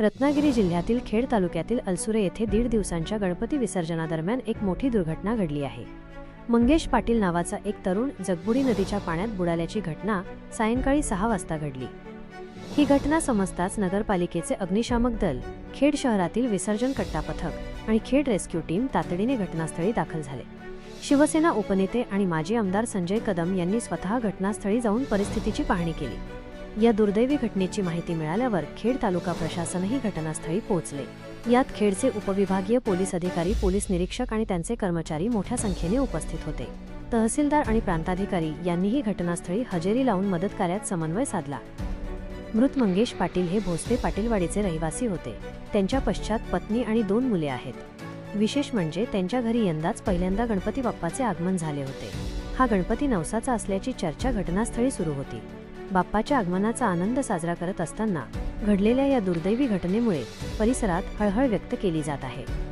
रत्नागिरी जिल्ह्यातील खेड तालुक्यातील अलसुरे येथे दीड दिवसांच्या गणपती विसर्जनादरम्यान एक मोठी दुर्घटना घडली आहे. मंगेश पाटील नावाचा एक तरुण जगबुडी नदीच्या पाण्यात बुडाल्याची घटना सायंकाळी सहा वाजता घडली. ही घटना समजताच नगरपालिकेचे अग्निशामक दल खेड शहरातील विसर्जन कट्टा पथक आणि खेड रेस्क्यू टीम तातडीने घटनास्थळी दाखल झाले. शिवसेना उपनेते आणि माजी आमदार संजय कदम यांनी स्वतः घटनास्थळी जाऊन परिस्थितीची पाहणी केली. या दुर्दैवी घटनेची माहिती मिळाल्यावर खेड तालुका प्रशासनही घटनास्थळी पोहोचले. यात खेडचे उपविभागीय पोलीस अधिकारी पोलीस निरीक्षक आणि त्यांचे कर्मचारी मोठ्या संख्येने उपस्थित होते. तहसीलदार आणि प्रांताधिकारी यांनीही घटनास्थळी हजेरी लावून मदतकार्यात समन्वय साधला. मृत मंगेश पाटील हे भोसले पाटीलवाडीचे रहिवासी होते. त्यांच्या पश्चात पत्नी आणि दोन मुले आहेत. विशेष म्हणजे त्यांच्या घरी यंदाच पहिल्यांदा गणपती बाप्पाचे आगमन झाले होते. हा गणपती नवसाचा असल्याची चर्चा घटनास्थळी सुरू होती. बाप्पाच्या आगमनाचा आनंद साजरा करत असताना घडलेल्या या दुर्दैवी घटनेमुळे परिसरात हळहळ व्यक्त केली जात आहे.